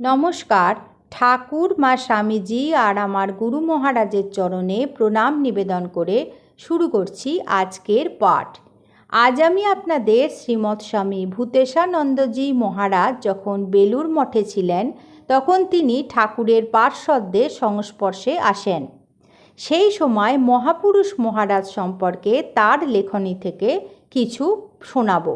নমস্কার। ঠাকুর, মা স্বামীজি আর আমার গুরু মহারাজের চরণে প্রণাম নিবেদন করে শুরু করছি আজকের পাঠ। আজ আমি আপনাদের শ্রীমৎ স্বামী ভূতেশানন্দজি মহারাজ যখন বেলুর মঠে ছিলেন, তখন তিনি ঠাকুরের পার্শ্বদের সংস্পর্শে আসেন। সেই সময় মহাপুরুষ মহারাজ সম্পর্কে তার লেখনী থেকে কিছু শোনাবো।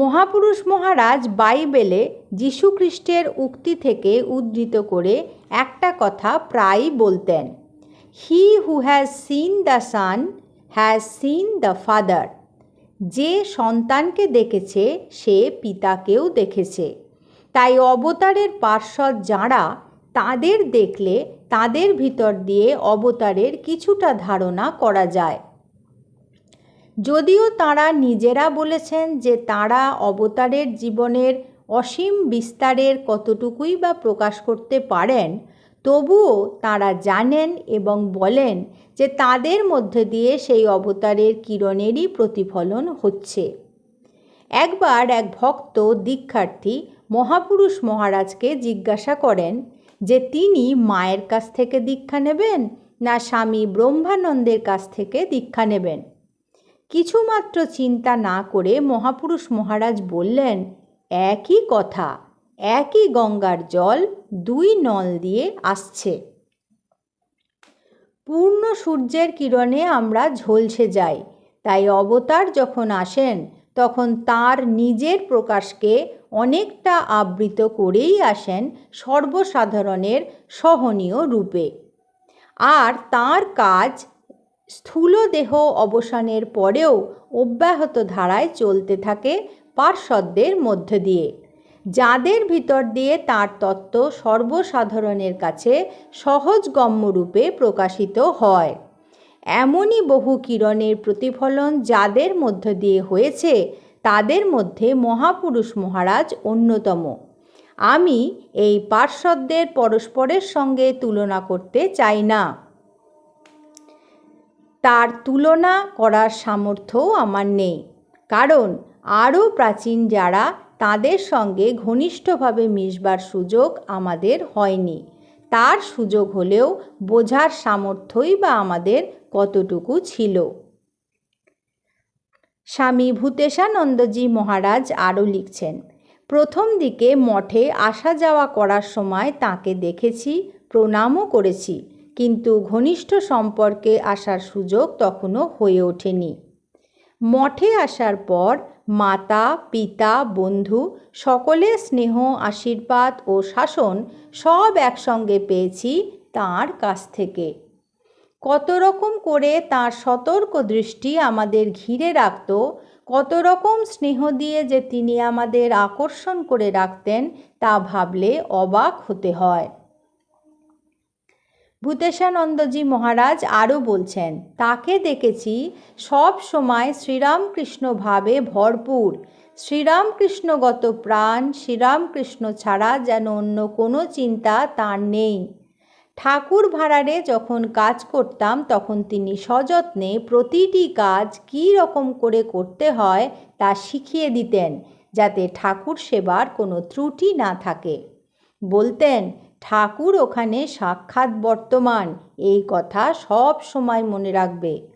মহাপুরুষ মহারাজ বাইবেলে যীশুখ্রিস্টের উক্তি থেকে উদ্ধৃত করে একটা কথা প্রায়ই বলতেন he who has seen the sun has seen the father যে সন্তানকে দেখেছে, সে পিতাকেও দেখেছে। তাই অবতারের পার্শ্বদ যাঁরা, তাদের দেখলে তাদের ভিতর দিয়ে অবতারের কিছুটা ধারণা করা যায়। যদিও তারা নিজেরা বলেছেন যে তারা অবতারের জীবনের অসীম বিস্তারের কতটুকুই বা প্রকাশ করতে পারেন, তবুও তারা জানেন এবং বলেন যে তাদের মধ্যে দিয়ে সেই অবতারের কিরণেরই প্রতিফলন হচ্ছে। একবার এক ভক্ত দীক্ষার্থী মহাপুরুষ মহারাজকে জিজ্ঞাসা করেন যে তিনি মায়ের কাছ থেকে দীক্ষা নেবেন না স্বামী ব্রহ্মানন্দের কাছ থেকে দীক্ষা নেবেন? কিছুমাত্র চিন্তা না করে মহাপুরুষ মহারাজ বললেন, একই কথা, একই গঙ্গার জল দুই নল দিয়ে আসছে। পূর্ণ সূর্যের কিরণে আমরা ঝলসে যাই। তাই অবতার যখন আসেন, তখন তার নিজের প্রকাশকে অনেকটা আবৃত করেই আসেন সর্বসাধারণের সহনীয় রূপে। আর তার কাজ স্থূল দেহ অবসানের পরেও অব্যাহত ধারায় চলতে থাকে পার্শ্বদের মধ্য দিয়ে, যাদের ভিতর দিয়ে তার তত্ত্ব সর্বসাধারণের কাছে সহজগম্যরূপে প্রকাশিত হয়। এমনই বহু কিরণের প্রতিফলন যাদের মধ্য দিয়ে হয়েছে, তাদের মধ্যে মহাপুরুষ মহারাজ অন্যতম। আমি এই পার্শ্বদের পরস্পরের সঙ্গে তুলনা করতে চাই না। তার তুলনা করার সামর্থ্যও আমার নেই। কারণ আরও প্রাচীন যারা তাদের সঙ্গে ঘনিষ্ঠভাবে মিশবার সুযোগ আমাদের হয়নি। তার সুযোগ হলেও বোঝার সামর্থ্যই বা আমাদের কতটুকু ছিল। স্বামী ভূতেশানন্দজি মহারাজ আরও লিখছেন, প্রথম দিকে মঠে আসা যাওয়া করার সময় তাকে দেখেছি, প্রণামও করেছি। কিন্তু ঘনিষ্ঠ সম্পর্কে আসার সুযোগ তখনও হয়ে ওঠেনি। মঠে আসার পর মাতা, পিতা, বন্ধু সকলের স্নেহ, আশীর্বাদ ও শাসন সব একসঙ্গে পেয়েছি তার কাছ থেকে। কত রকম করে তার সতর্ক দৃষ্টি আমাদের ঘিরে রাখত, কত রকম স্নেহ দিয়ে যে তিনি আমাদের আকর্ষণ করে রাখতেন তা ভাবলে অবাক হতে হয়। ভূতেশানন্দজি মহারাজ আরও বলছেন, তাকে দেখেছি সব সময় শ্রীরামকৃষ্ণ ভাবে ভরপুর। শ্রীরামকৃষ্ণগত প্রাণ, শ্রীরামকৃষ্ণ ছাড়া যেন অন্য কোনো চিন্তা তার নেই। ঠাকুর ভাড়ারে যখন কাজ করতাম, তখন তিনি সযত্নে প্রতিটি কাজ কী রকম করে করতে হয় তা শিখিয়ে দিতেন, যাতে ঠাকুর সেবার কোনো ত্রুটি না থাকে। বলতেন ঠাকুর ওখানে সাক্ষাৎ বর্তমান। এই কথা সব সময় মনে রাখবে।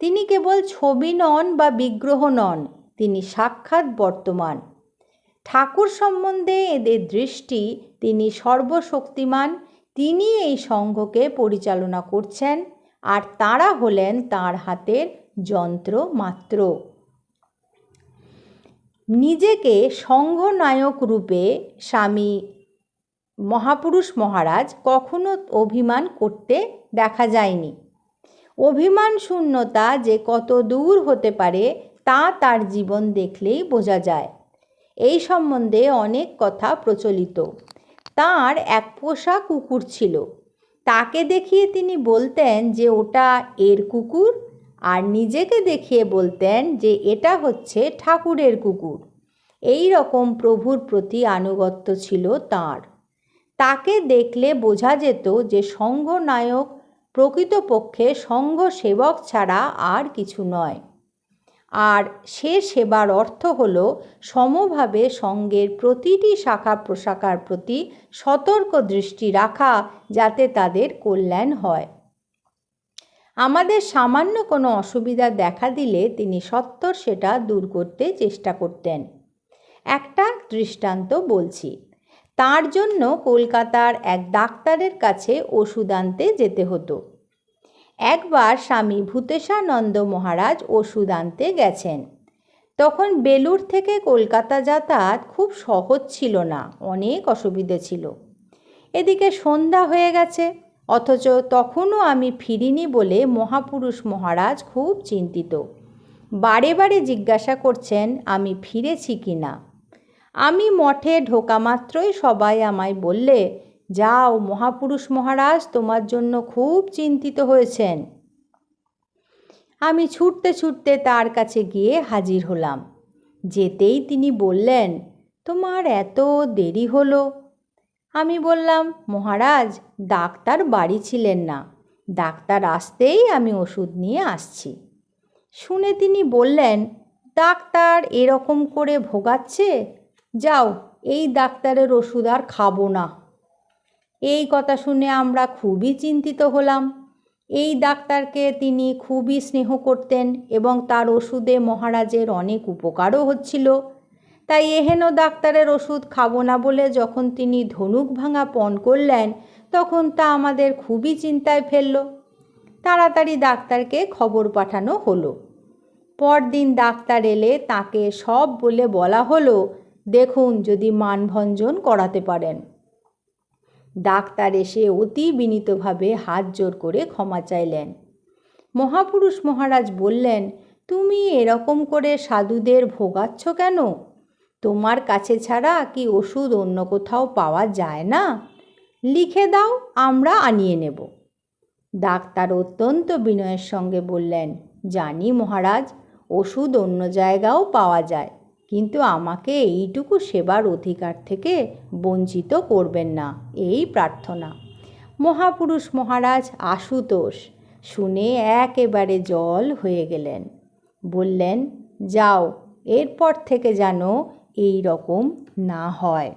তিনি কেবল ছবি নন বা বিগ্রহ নন, তিনি সাক্ষাৎ বর্তমান। ঠাকুর সম্বন্ধে এদের দৃষ্টি, তিনি সর্বশক্তিমান, তিনি এই সংঘকে পরিচালনা করছেন, আর তারা হলেন তার হাতের যন্ত্র মাত্র। নিজেকে সংঘনায়ক রূপে স্বামী মহাপুরুষ মহারাজ কখনো অভিমান করতে দেখা যায়নি। অভিমান শূন্যতা যে কত দূর হতে পারে, তা তার জীবন দেখলেই বোঝা যায়। এই সম্বন্ধে অনেক কথা প্রচলিত। তার এক পোষা কুকুর ছিল। তাকে দেখিয়ে তিনি বলতেন যে ওটা এর কুকুর, আর নিজেকে দেখিয়ে বলতেন যে এটা হচ্ছে ঠাকুরের কুকুর। এই রকম প্রভুর প্রতি আনুগত্য ছিল তাঁর। তাকে দেখলে বোঝা যেত যে সংঘ নায়ক প্রকৃতপক্ষে সংঘ সেবক ছাড়া আর কিছু নয়। আর সে সেবার অর্থ হল সমভাবে সঙ্গের প্রতিটি শাখা প্রশাখার প্রতি সতর্ক দৃষ্টি রাখা যাতে তাদের কল্যাণ হয়। আমাদের সামান্য কোনো অসুবিধা দেখা দিলে তিনি সত্তর সেটা দূর করতে চেষ্টা করতেন। একটা দৃষ্টান্ত বলছি। তার জন্য কলকাতার এক ডাক্তারের কাছে ওষুধ আনতে যেতে হতো। একবার স্বামী ভূতেশানন্দ মহারাজ ওষুধ আনতে গেছেন। তখন বেলুর থেকে কলকাতা যাতায়াত খুব সহজ ছিল না, অনেক অসুবিধে ছিল। এদিকে সন্ধ্যা হয়ে গেছে, অথচ তখনও আমি ফিরিনি বলে মহাপুরুষ মহারাজ খুব চিন্তিত। বারে বারে জিজ্ঞাসা করছেন, আমি ফিরেছি কি না আমি মঠে ঢোকা মাত্রই সবাই আমায় বললে, যাও মহাপুরুষ মহারাজ, তোমার জন্য খুব চিন্তিত হয়েছেন। আমি ছুটতে ছুটতে তার কাছে গিয়ে হাজির হলাম। যেতেই তিনি বললেন, তোমার এত দেরি হলো? আমি বললাম, মহারাজ, ডাক্তার বাড়ি ছিলেন না। ডাক্তার আসতেই আমি ওষুধ নিয়ে আসছি। শুনে তিনি বললেন, ডাক্তার এরকম করে ভোগাচ্ছে? যাও, এই ডাক্তারের ওষুধ আর খাব না। এই কথা শুনে আমরা খুবই চিন্তিত হলাম। এই ডাক্তারকে তিনি খুবই স্নেহ করতেন এবং তার ওষুধে মহারাজের অনেক উপকারও হচ্ছিল। তাই এহেন ডাক্তারের ওষুধ খাব না বলে যখন তিনি ধনুক ভাঙা পণ করলেন, তখন তা আমাদের খুবই চিন্তায় ফেলল। তাড়াতাড়ি ডাক্তারকে খবর পাঠানো হলো। পরদিন ডাক্তার এলে তাকে সব বলে বলা হলো দেখুন যদি মানভঞ্জন করাতে পারেন। ডাক্তার এসে অতি বিনীতভাবে হাত জোর করে ক্ষমা চাইলেন। মহাপুরুষ মহারাজ বললেন, তুমি এরকম করে সাধুদের ভোগাচ্ছ কেন? তোমার কাছে ছাড়া কি ওষুধ অন্য কোথাও পাওয়া যায় না? লিখে দাও, আমরা আনিয়ে নেব। ডাক্তার অত্যন্ত বিনয়ের সঙ্গে বললেন, জানি মহারাজ, ওষুধ অন্য জায়গাও পাওয়া যায়। কিন্তু আমাকে এইটুকু সেবার অধিকার থেকে বঞ্চিত করবেন না, এই প্রার্থনা। মহাপুরুষ মহারাজ আশুতোষ শুনে একেবারে জল হয়ে গেলেন। বললেন, যাও, এরপর থেকে যেন এই রকম না হয়।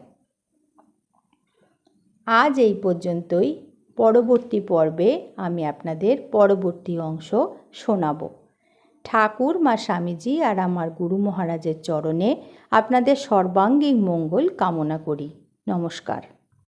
আজ এই পর্যন্তই। পরবর্তী পর্বে আমি আপনাদের পরবর্তী অংশ শোনাবো। ঠাকুর মা স্বামীজি আর আমার গুরু মহারাজের চরণে আপনাদের সর্বাঙ্গীন মঙ্গল কামনা করি। নমস্কার।